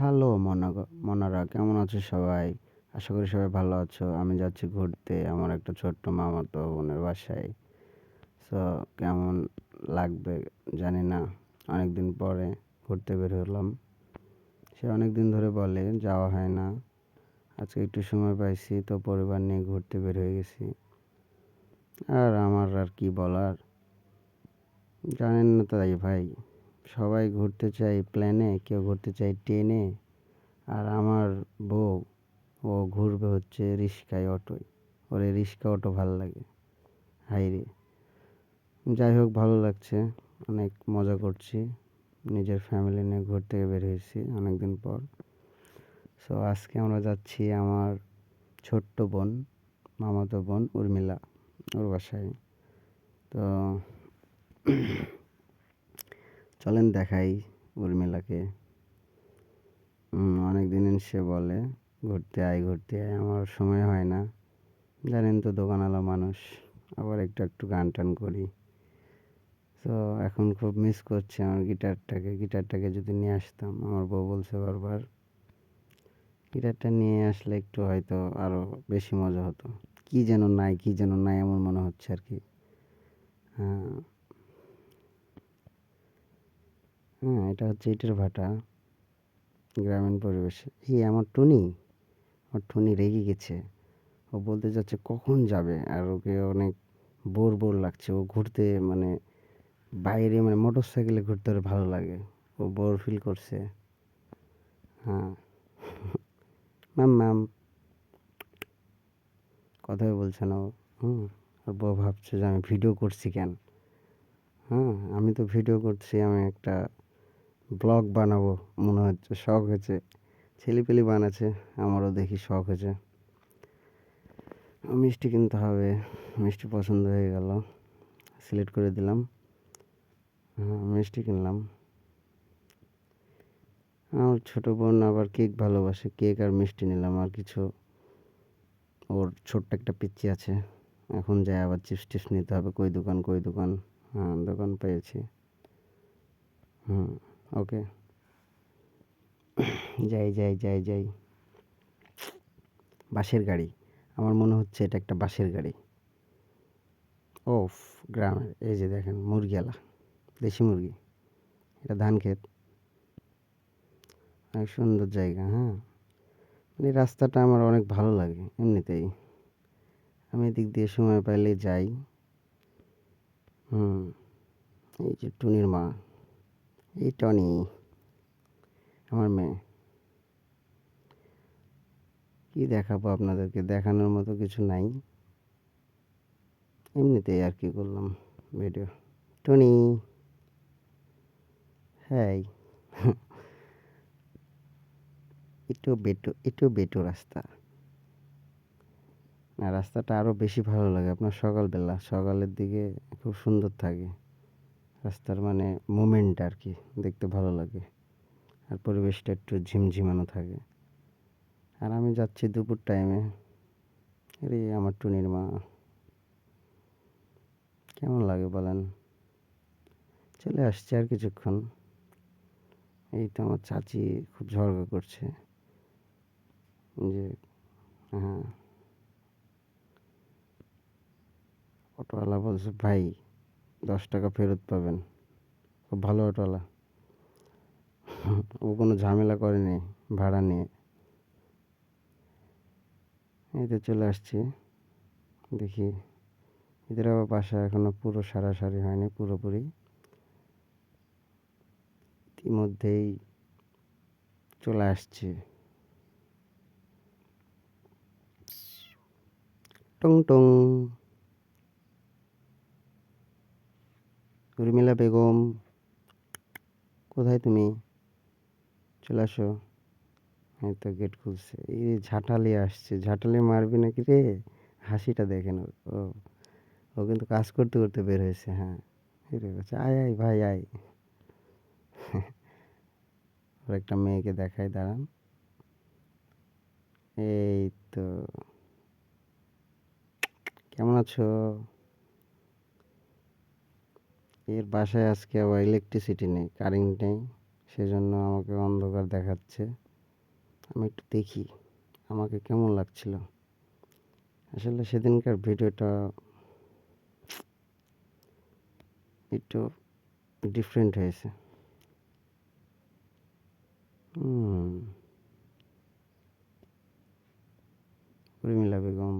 Hello মনা মনারা কেমন আছো সবাই? আশা করি সবাই ভালো আছো। আমি যাচ্ছি ঘুরতে আমার একটা ছোট্ট মামাতো বোনের বাসায়। সো কেমন লাগবে জানি না। অনেক দিন পরে ঘুরতে বের হলাম। সে অনেক দিন ধরে বলে, যাওয়া হয় না। আজকে একটু সময় পাইছি, তো পরিবার নিয়ে ঘুরতে বের হয়ে গেছি। আর আমার আর কি বলার? জানেন না তাই ভাই। সবাই ঘুরতে চায় প্লেনে কেউ ঘুরতে চায় ট্রেনে আর আমার বউ, ও ঘুরবে হচ্ছে রিক্সায় অটোয়। ওর রিক্সা অটো ভালো লাগে। হাইরে যাই হোক, ভালো লাগছে। অনেক মজা করছি। নিজের ফ্যামিলি নিয়ে ঘুরতে বের হয়েছি অনেকদিন পর। সো আজকে আমরা যাচ্ছি আমার ছোট্ট বোন, মামাতো বোন উর্মিলা, ওর বাসায়। তো চলেন দেখাই উর্মিলাকে। অনেক দিন সে বলে, ঘুরতে আয় ঘুরতে আয়, আমার সময় হয় না। জানেন তো দোকানওয়ালা মানুষ, আবার একটু একটু গান টান করি। তো এখন খুব মিস করছে আমার গিটারটাকে গিটারটাকে যদি নিয়ে আসতাম, আমার বউ বলছে বারবার গিটারটা নিয়ে আসলে একটু হয়তো আরও বেশি মজা হতো। কী যেন নাই, কী যেন নাই, এমন মনে হচ্ছে আর কি। হ্যাঁ। হ্যাঁ এটা হচ্ছে ইটের ভাটা, গ্রামীণ পরিবেশে। এই আমার টুনি আমার টুনি রেগে গেছে। ও বলতে যাচ্ছে কখন যাবে? আর ওকে অনেক বোর বোর লাগছে। ও ঘুরতে মানে বাইরে মানে মোটর সাইকেলে ঘুরতে ওর ভালো লাগে। ও বোর ফিল করছে। হ্যাঁ। Ma'am ma'am. কথাই বলছে না ও। হুম আর বউ ভাবছে যে আমি ভিডিও করছি কেন? হ্যাঁ আমি তো ভিডিও করছি, আমি একটা ব্লগ বানাবো, মনে হচ্ছে শখ হয়েছে। ছেলেপেলে বানাচ্ছে, আমারও দেখি শখ হয়েছে। মিষ্টি কিনতে হবে, মিষ্টি পছন্দ হয়ে গেল, সিলেক্ট করে দিলাম। হ্যাঁ মিষ্টি কিনলাম। আমার ছোটো বোন আবার কেক ভালোবাসে, কেক আর মিষ্টি নিলাম, আর কিছু ওর ছোট্ট একটা পিচ্ছি আছে। এখন যায় আবার চিপস টিপস নিতে হবে, কই দোকান কই দোকান? হ্যাঁ দোকান পেয়েছি। হুম। ওকে। যাই যাই যাই যাই। বাসের গাড়ি। আমার মনে হচ্ছে এটা একটা বাসের গাড়ি। ওফ, গ্রামের। এই যে দেখেন মুরগিওয়ালা দেশি মুরগি। এটা ধান ক্ষেত। অনেক সুন্দর জায়গা হ্যাঁ। মানে রাস্তাটা আমার অনেক ভালো লাগে, এমনিতেই। আমি এদিক দিয়ে সময় পাইলে যাই। হুম, এই যে টুনির মা। এই টনি, আমার মেয়ে। কী দেখাবো আপনাদেরকে? দেখানোর মতো কিছু নাই। এমনিতেই আর কি করলাম ভিডিও টনি হ্যাঁ একটু বেটু একটু বেটু রাস্তা। না, রাস্তাটা আরও বেশি ভালো লাগে। আপনার সকালবেলা, সকালের দিকে খুব সুন্দর থাকে। রাস্তার মানে মুমেন্ট আর কি দেখতে ভালো লাগে। আর পরিবেশটা একটু ঝিমঝিমানো থাকে। আর আমি যাচ্ছি দুপুর টাইমে আরে, আমার টুনির মা। কেমন লাগে বলেন? চলে আসছে আর কিছুক্ষণ। এই তো আমার চাচি খুব ঝগড়া করছে। যে হ্যাঁ। অটোওয়ালা বলছে, ভাই দশ টাকা ফেরত পাবেন। খুব ভালো অটোওয়ালা। ও কোনো ঝামেলা করেনি ভাড়া নিয়ে। এই তো চলে আসছি। দেখি। এদের আবার বাসা এখনও পুরো সারাসারি হয়নি, পুরোপুরি। ইতিমধ্যেই চলে আসছে। টং টং। উর্মিলা বেগম, কোথায় তুমি? চলে আসো। এই তো গেট খুলছে। এই ঝাঁটালি আসছে। ঝাঁটালি মারবি নাকি রে? হাসিটা দেখেন ও ও কিন্তু কাজ করতে করতে বের হয়েছে হ্যাঁ। বলছে, আয় আয় ভাই, আয়। ওর একটা মেয়েকে দেখায় দাঁড়ান। এই তো। কেমন আছো? এর বাসায় আজকে আবার ইলেকট্রিসিটি নেই কারেন্ট নেই, সেজন্য আমাকে অন্ধকার দেখাচ্ছে। আমি একটু দেখি, আমাকে কেমন লাগছিল? আসলে সেদিনকার ভিডিওটা একটু ডিফারেন্ট হয়েছে। উর্মিলা বেগম।